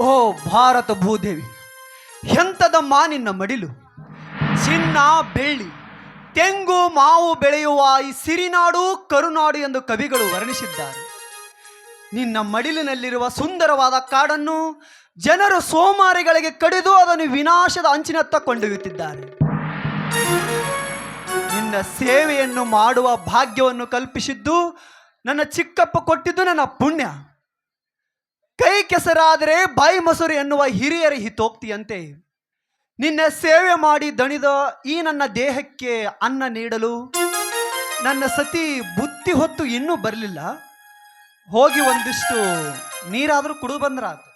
ಓ ಭಾರತ ಭೂದೇವಿ ಎಂಥದ ನಿನ್ನ ಮಡಿಲು? ಚಿನ್ನ ಬೆಳ್ಳಿ ತೆಂಗು ಮಾವು ಬೆಳೆಯುವ ಈ ಸಿರಿನಾಡು ಕರುನಾಡು ಎಂದು ಕವಿಗಳು ವರ್ಣಿಸಿದ್ದಾರೆ. ನಿನ್ನ ಮಡಿಲಿನಲ್ಲಿರುವ ಸುಂದರವಾದ ಕಾಡನ್ನು ಜನರು ಸೋಮಾರಿಗಳಿಗೆ ಕಡಿದು ಅದನ್ನು ವಿನಾಶದ ಅಂಚಿನತ್ತ ಕೊಂಡೊಯ್ಯುತ್ತಿದ್ದಾರೆ. ನಿನ್ನ ಸೇವೆಯನ್ನು ಮಾಡುವ ಭಾಗ್ಯವನ್ನು ಕಲ್ಪಿಸಿದ್ದು ನನ್ನ ಚಿಕ್ಕಪ್ಪ ಕೊಟ್ಟಿದ್ದು ನನ್ನ ಪುಣ್ಯ. ಕೈ ಕೆಸರಾದರೆ ಬಾಯಿ ಮೊಸರು ಎನ್ನುವ ಹಿರಿಯರ ಹಿತೋಕ್ತಿಯಂತೆ. ನಿನ್ನ ಸೇವೆ ಮಾಡಿ ದಣಿದ ಈ ನನ್ನ ದೇಹಕ್ಕೆ ಅನ್ನ ನೀಡಲು ನನ್ನ ಸತಿ ಬುತ್ತಿ ಹೊತ್ತು ಇನ್ನೂ ಬರಲಿಲ್ಲ. ಹೋಗಿ ಒಂದಿಷ್ಟು ನೀರಾದರೂ ಕುಡಿದು ಬಂದ್ರಾತು.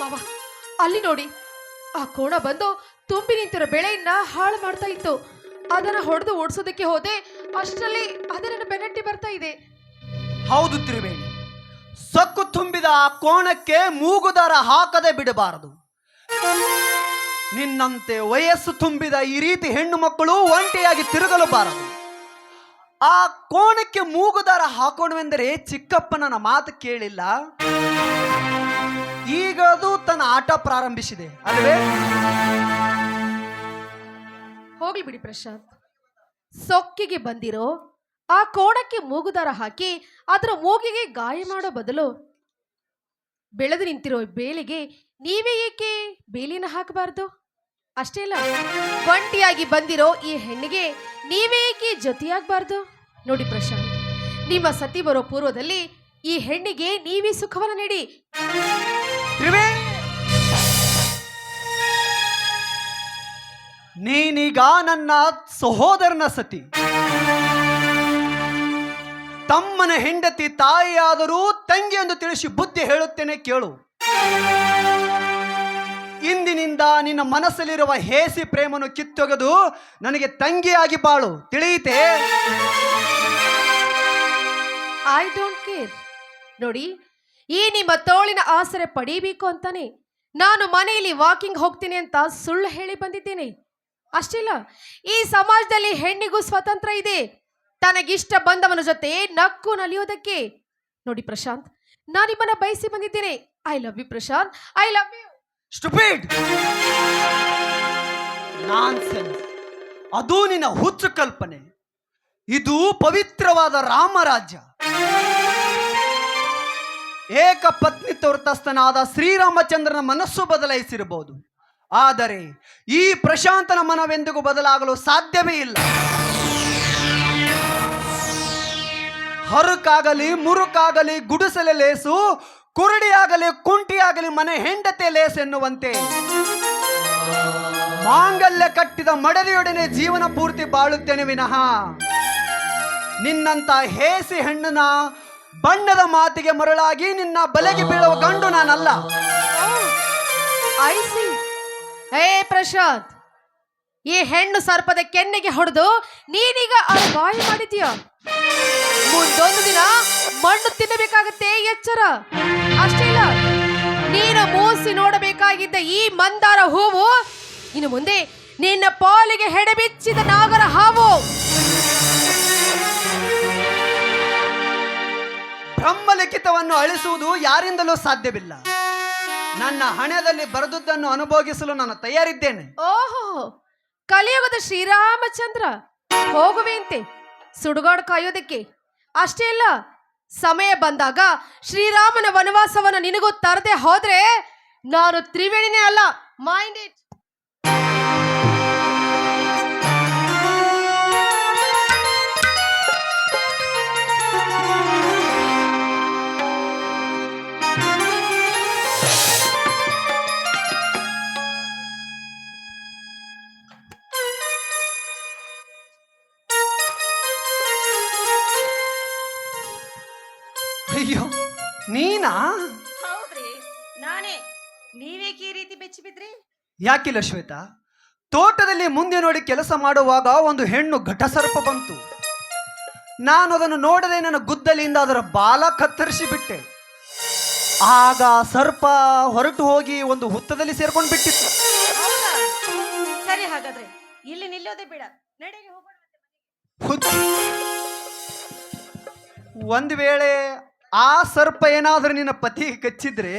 ಮಾವ ಅಲ್ಲಿ ನೋಡಿ. ಆ ಕೋಣ ಬಂದು ತುಂಬಿ ನಿಂತಿರೋ ಬೆಳೆಯನ್ನ ಹಾಳು ಮಾಡ್ತಾ ಇತ್ತು. ಅದನ್ನ ಹೊಡೆದು ಓಡಿಸೋದಕ್ಕೆ ಹೋದೆ ಅಷ್ಟರಲ್ಲಿ ಅದೇ ನನ್ನ ಬೆನ್ನಟ್ಟಿ ಬರ್ತಾ ಇದೆ. ಹೌದು ತ್ರಿವೇಣಿ. ಸಕ್ಕು ತುಂಬಿದ ಆ ಕೋಣಕ್ಕೆ ಮೂಗುದಾರ ಹಾಕದೆ ಬಿಡಬಾರದು. ನಿನ್ನಂತೆ ವಯಸ್ಸು ತುಂಬಿದ ಈ ರೀತಿ ಹೆಣ್ಣು ಮಕ್ಕಳು ಒಂಟಿಯಾಗಿ ತಿರುಗಲು ಬಾರದು. ಆ ಕೋಣಕ್ಕೆ ಮೂಗುದಾರ ಹಾಕೋಣವೆಂದರೆ ಚಿಕ್ಕಪ್ಪ ನನ್ನ ಮಾತು ಕೇಳಿಲ್ಲ. ಈಗ ಅದು ತನ್ನ ಆಟ ಪ್ರಾರಂಭಿಸಿದೆ, ಅಲ್ವೇ? ಹೋಗ್ಲಿ ಬಿಡಿ ಪ್ರಶಾಂತ್. ಸೊಕ್ಕಿಗೆ ಬಂದಿರೋ ಆ ಕೋಣಕ್ಕೆ ಮೂಗುದಾರ ಹಾಕಿ ಅದರ ಮೂಗಿಗೆ ಗಾಯ ಮಾಡೋ ಬದಲು ಬೆಳೆದು ನಿಂತಿರೋ ಬೇಲಿಗೆ ನೀವೇ ಏಕೆ ಬೇಲಿನ ಹಾಕಬಾರ್ದು? ಅಷ್ಟೇ ಅಲ್ಲ, ಒಂಟಿಯಾಗಿ ಬಂದಿರೋ ಈ ಹೆಣ್ಣಿಗೆ ನೀವೇ ಏಕೆ ಜೊತೆಯಾಗಬಾರ್ದು? ನೋಡಿ ಪ್ರಶಾಂತ್, ನಿಮ್ಮ ಸತಿ ಬರೋ ಪೂರ್ವದಲ್ಲಿ ಈ ಹೆಣ್ಣಿಗೆ ನೀವೇ ಸುಖವನ್ನು ನೀಡಿ. ನೀನೀಗ ನನ್ನ ಸಹೋದರನ ಸತಿ. ತಮ್ಮನ ಹೆಂಡತಿ ತಾಯಿಯಾದರೂ ತಂಗಿ ಎಂದು ತಿಳಿಸಿ ಬುದ್ಧಿ ಹೇಳುತ್ತೇನೆ ಕೇಳು. ಇಂದಿನಿಂದ ನಿನ್ನ ಮನಸ್ಸಲ್ಲಿರುವ ಹೇಸಿ ಪ್ರೇಮನು ಕಿತ್ತೊಗೆದು ನನಗೆ ತಂಗಿಯಾಗಿ ಬಾಳು. ತಿಳಿಯಿತೆ? ಐ ಡೋಂಟ್ ಕೇರ್ ನೋಡಿ, ಈ ನಿಮ್ಮ ತೋಳಿನ ಆಸರೆ ಪಡೀಬೇಕು ಅಂತಾನೆ. ನಾನು ಮನೆಯಲ್ಲಿ ವಾಕಿಂಗ್ ಹೋಗ್ತೀನಿ ಅಂತ ಸುಳ್ಳು ಹೇಳಿ ಬಂದಿದ್ದೇನೆ. ಅಷ್ಟಿಲ್ಲ ಈ ಸಮಾಜದಲ್ಲಿ ಹೆಣ್ಣಿಗೂ ಸ್ವತಂತ್ರ ಇದೆ. ತನಗಿಷ್ಟ ಬಂದವನ ಜೊತೆ ನಕ್ಕು ನಲಿಯೋದಕ್ಕೆ. ನೋಡಿ ಪ್ರಶಾಂತ್ ನಾನಿಮ್ಮನ್ನ ಬಯಸಿ ಬಂದಿದ್ದೇನೆ. I love you Prashant. I love you stupid ಅದು ನಿನ್ನ ಹುಚ್ಚು ಕಲ್ಪನೆ. ಇದು ಪವಿತ್ರವಾದ ರಾಮರಾಜ್ಯ. ಏಕ ಪತ್ನಿ ತೋರ್ತಸ್ಥನಾದ ಶ್ರೀರಾಮಚಂದ್ರನ ಮನಸ್ಸು ಬದಲಾಯಿಸಿರಬಹುದು. ಆದರೆ ಈ ಪ್ರಶಾಂತನ ಮನವೆಂದಿಗೂ ಬದಲಾಗಲು ಸಾಧ್ಯವೇ ಇಲ್ಲ. ಹರುಕಾಗಲಿ, ಮುರುಕಾಗಲಿ, ಗುಡಿಸಲೆ ಲೇಸು, ಕುರುಡಿಯಾಗಲಿ, ಕುಂಟಿಯಾಗಲಿ, ಮನೆ ಹೆಂಡತೆ ಲೇಸು ಎನ್ನುವಂತೆ. ಮಾಂಗಲ್ಯ ಕಟ್ಟಿದ ಮಡದಿಯೊಡನೆ ಜೀವನ ಪೂರ್ತಿ ಬಾಳುತ್ತೇನೆ ವಿನಃ. ನಿನ್ನಂತ ಹೇಸಿ ಹೆಣ್ಣನ ಬಣ್ಣದ ಮಾತಿಗೆ ಮರಳಾಗಿ ನಿನ್ನ ಬಲೆಗೆ ಬೀಳುವ ಗಂಡು ನಾನಲ್ಲ. ಐ ಸಿ ಏ ಪ್ರಶಾಂತ್, ಈ ಹೆಣ್ಣು ಸರ್ಪದ ಕೆನ್ನೆಗೆ ಹೊಡೆದು ನೀನೀಗ ಬಾಯಿ ಮಾಡಿದ್ಯಾ ಮುಂದೊಂದು ದಿನ ಮಣ್ಣು ತಿನ್ನಬೇಕಾಗತ್ತೆ ಎಚ್ಚರ. ಅಷ್ಟೇ ಇಲ್ಲ ನೀನು ಮೂಸಿ ನೋಡಬೇಕಾಗಿದ್ದ ಈ ಮಂದಾರ ಹೂವು ಇನ್ನು ಮುಂದೆ ನಿನ್ನ ಪಾಲಿಗೆ ಹೆಡೆಬಿಚ್ಚಿದ ನಾಗರ ಹಾವು. ಬ್ರಹ್ಮಲಿಖಿತವನ್ನು ಅಳಿಸುವುದು ಯಾರಿಂದಲೂ ಸಾಧ್ಯವಿಲ್ಲ. ನನ್ನ ಹಣೆಯಲ್ಲಿ ಬರೆದುದನ್ನು ಅನುಭೋಗಿಸಲು ನಾನು ತಯಾರಿದ್ದೇನೆ. ಓಹೋ ಕಲಿಯುಗದ ಶ್ರೀರಾಮಚಂದ್ರ ಹೋಗುವೆಂತೆ. ಸುಡುಗಾಡು ಕಾಯೋದಕ್ಕೆ ಅಷ್ಟೇ ಅಲ್ಲ ಸಮಯ ಬಂದಾಗ ಶ್ರೀರಾಮನ ವನವಾಸವನ್ನು ನಿನಗೂ ತರದೆ ಹೋದ್ರೆ ನಾನು ತ್ರಿವೇಣಿನೇ ಅಲ್ಲ ಮೈಂಡ್ ಇಟ್ ಅಯ್ಯೋ ನೀನಾ? ಹೌದ್ರಿ ನಾನೇ. ನೀವೇಕೆ ಈ ರೀತಿ ಬೆಚ್ಚಿ ಬಿದ್ರಿ? ಯಾಕಿಲ್ಲ ಶ್ವೇತಾ ತೋಟದಲ್ಲಿ ಮುಂದೆ ನೋಡಿ ಕೆಲಸ ಮಾಡುವಾಗ ಒಂದು ಹೆಣ್ಣು ಘಟಸರ್ಪ ಬಂತು. ನಾನು ಅದನ್ನು ನೋಡದೆ ನನ್ನ ಗುದ್ದಲಿಯಿಂದ ಅದರ ಬಾಲ ಕತ್ತರಿಸಿ ಬಿಟ್ಟೆ. ಆಗ ಸರ್ಪ ಹೊರಟು ಹೋಗಿ ಒಂದು ಹುತ್ತದಲ್ಲಿ ಸೇರ್ಕೊಂಡು ಬಿಟ್ಟಿತ್ತು. ಹೌದಾ? ಸರಿ ಹಾಗಾದ್ರೆ ಇಲ್ಲಿ ನಿಲ್ಲೋದೇ ಬೇಡ. ನಡೆಗೆ ಹೋಗೋಣ ಒಂದು ವೇಳೆ ಆ ಸರ್ಪ ಏನಾದರೂ ನಿನ್ನ ಪತಿಗೆ ಕಚ್ಚಿದ್ರೆ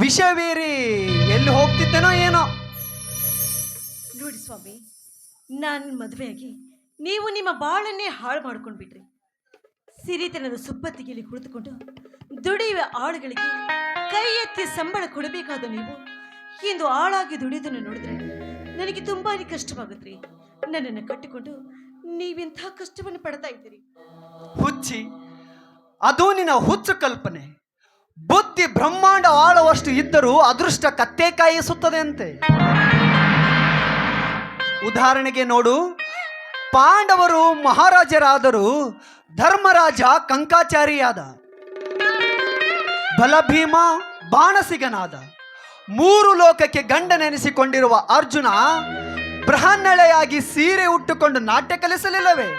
ವಿಷವೇರಿ ಎಲ್ಲಿ ಹೋಗ್ತಿದ್ದೇನೋ ಏನೋ? ನೋಡಿ ಸ್ವಾಮಿ ನಾನು ಮದುವೆಯಾಗಿ ನೀವು ನಿಮ್ಮ ಬಾಳನ್ನೇ ಹಾಳು ಮಾಡ್ಕೊಂಡು ಬಿಟ್ರಿ. ಸಿರಿತನದ ಸುಪ್ಪತ್ತಿಗೆಯಲ್ಲಿ ಕುಳಿತುಕೊಂಡು ದುಡಿಯುವ ಆಳುಗಳಿಗೆ ಕೈ ಎತ್ತಿ ಸಂಬಳ ಕೊಡಬೇಕಾದ ನೀವು ಇಂದು ಆಳಾಗಿ ದುಡಿಯೋದನ್ನು ನೋಡಿದ್ರೆ ನನಗೆ ತುಂಬಾ ಕಷ್ಟವಾಗುತ್ತೆ ನನ್ನನ್ನು ಕಟ್ಟಿಕೊಂಡು ನೀವೆಂಥ ಕಷ್ಟವನ್ನು ಪಡ್ತಾ ಇದ್ದೀರಿ. ಹುಚ್ಚಿ ಅದು ನಿನ್ನ ಹುಚ್ಚು ಕಲ್ಪನೆ. ಬುದ್ಧಿ ಬ್ರಹ್ಮಾಂಡ ಆಳುವಷ್ಟು ಇದ್ದರೂ ಅದೃಷ್ಟ ಕತ್ತೆ ಕಾಯಿಸುತ್ತದೆ ಅಂತೆ ಉದಾಹರಣೆಗೆ ನೋಡು, ಪಾಂಡವರು ಮಹಾರಾಜರಾದರೂ ಧರ್ಮರಾಜ ಕಂಕಾಚಾರಿಯಾದ. ಬಲಭೀಮ ಬಾಣಸಿಗನಾದ. ಮೂರು ಲೋಕಕ್ಕೆ ಗಂಡನೆನಿಸಿಕೊಂಡಿರುವ ಅರ್ಜುನ ಬೃಹನ್ನಳೆಯಾಗಿ ಸೀರೆ ಉಟ್ಟುಕೊಂಡು ನಾಟ್ಯ ಕಲಿಸಲಿಲ್ಲವೇ?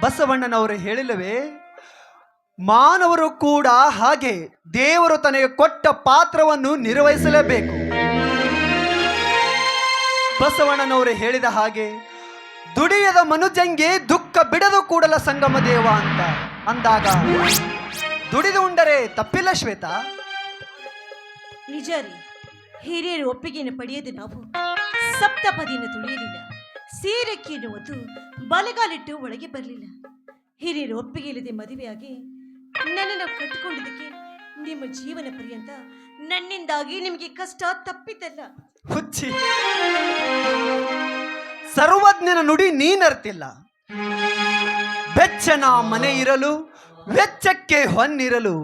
ಬಸವಣ್ಣನವರು ಹೇಳಿಲ್ಲವೇ? ಮಾನವರು ಕೂಡ ಹಾಗೆ ದೇವರು ತನಗೆ ಕೊಟ್ಟ ಪಾತ್ರವನ್ನು ನಿರ್ವಹಿಸಲೇಬೇಕು. ಬಸವಣ್ಣನವರು ಹೇಳಿದ ಹಾಗೆ ದುಡಿಯದ ಮನುಜಂಗೆ ದುಃಖ ಬಿಡದು ಕೂಡಲ ಸಂಗಮ ದೇವ ಅಂತ ಅಂದಾಗ ದುಡಿದು ಉಂಡರೆ ತಪ್ಪಿಲ್ಲ ಶ್ವೇತ? ನಿಜ ರೀ ಹಿರಿಯರ ಒಪ್ಪಿಗೆಯನ್ನು ಪಡೆಯದೆ ನಾವು ಸಪ್ತಪದಿಯನ್ನು ತುಳಿಯಲಿಲ್ಲ. ಸೀರೆಕ್ಕಿಯನ್ನು ಕೀಳುವುದು ಬಲಗಾಲಿಟ್ಟು ಒಳಗೆ ಬರಲಿಲ್ಲ. ಹಿರಿಯರು ಒಪ್ಪಿಗೆ ಇಲ್ಲದೆ ಮದುವೆಯಾಗಿ ನನ್ನನ್ನು ಕಟ್ಟಿಕೊಂಡಿದ್ದಕ್ಕೆ ನಿಮ್ಮ ಜೀವನ ಪರ್ಯಂತ ನನ್ನಿಂದಾಗಿ ನಿಮಗೆ ಕಷ್ಟ ತಪ್ಪಿತಲ್ಲ. ಹುಚ್ಚಿ. ಸರ್ವಜ್ಞನ ನುಡಿ ನೀನರ್ತಿಲ್ಲ. ಬೆಚ್ಚನ ಮನೆ ಇರಲು, ವೆಚ್ಚಕ್ಕೆ ಹೊನ್ನಿರಲು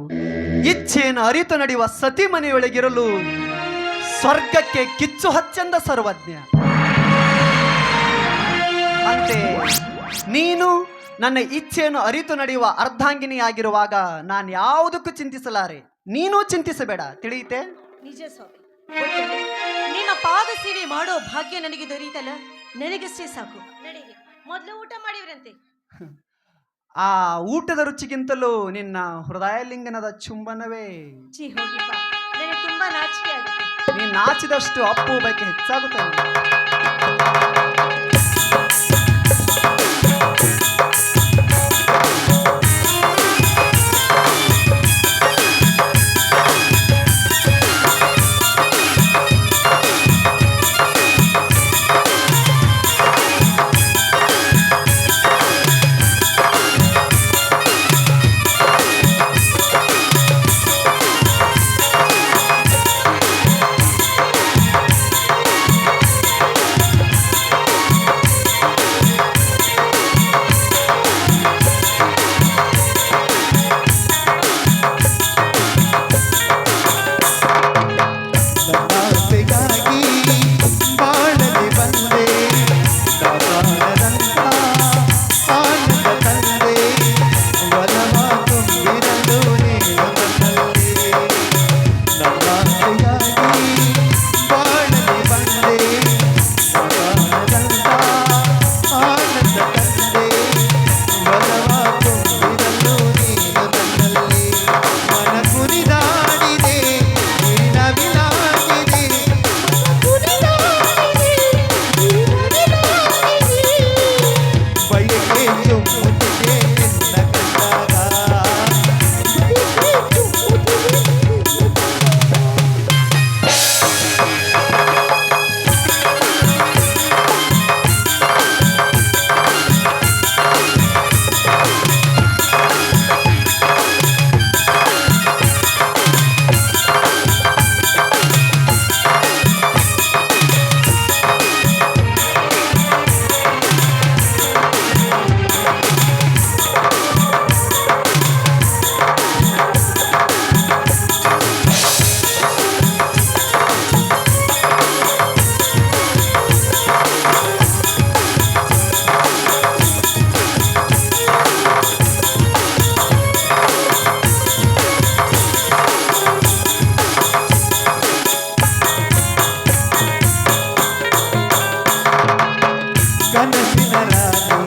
ಇಚ್ಛೆಯನ್ನು ಅರಿತು ನಡೆಯುವ ಸತಿ ಮನೆಯೊಳಗಿರಲು ಸ್ವರ್ಗಕ್ಕೆ ಕಿಚ್ಚು ಹಚ್ಚಂದ ಸರ್ವಜ್ಞ. ಅಂತೆ. ನೀನು ನನ್ನ ಇಚ್ಛೆಯನ್ನು ಅರಿತು ನಡೆಯುವ ಅರ್ಧಾಂಗಿನಿಯಾಗಿರುವಾಗ ನಾನು ಯಾವುದಕ್ಕೂ ಚಿಂತಿಸಲಾರೆ. ನೀನು ಚಿಂತಿಸಬೇಡ ತಿಳಿಯುತ್ತೆ ನಿಜ ಸ್ವಾಮಿ. ನಿಮ್ಮ ಪಾದ ಸೇವೆ ಮಾಡೋ ಭಾಗ್ಯ ನನಗೆ ದೊರೆಯಿತಲ್ಲ? ನನಗಷ್ಟೇ ಸಾಕು. ನಡೀರಿ. ಮೊದಲು ಊಟ ಮಾಡಿವ್ರಂತೆ. ಆ ಊಟದ ರುಚಿಗಿಂತಲೂ ನಿನ್ನ ಹೃದಯಲಿಂಗನದ ಚುಂಬನವೇ. ಚಿ ಹೋಗಿಪ್ಪ. ನನಗೆ ತುಂಬಾ ನಾಚಿಕೆ ಆಗುತ್ತೆ. ನೀನು ನಾಚಿದಷ್ಟು ಅಪ್ಪು ಬಗ್ಗೆ ಹೆಚ್ಚಾಗುತ್ತದೆ দিল রাধা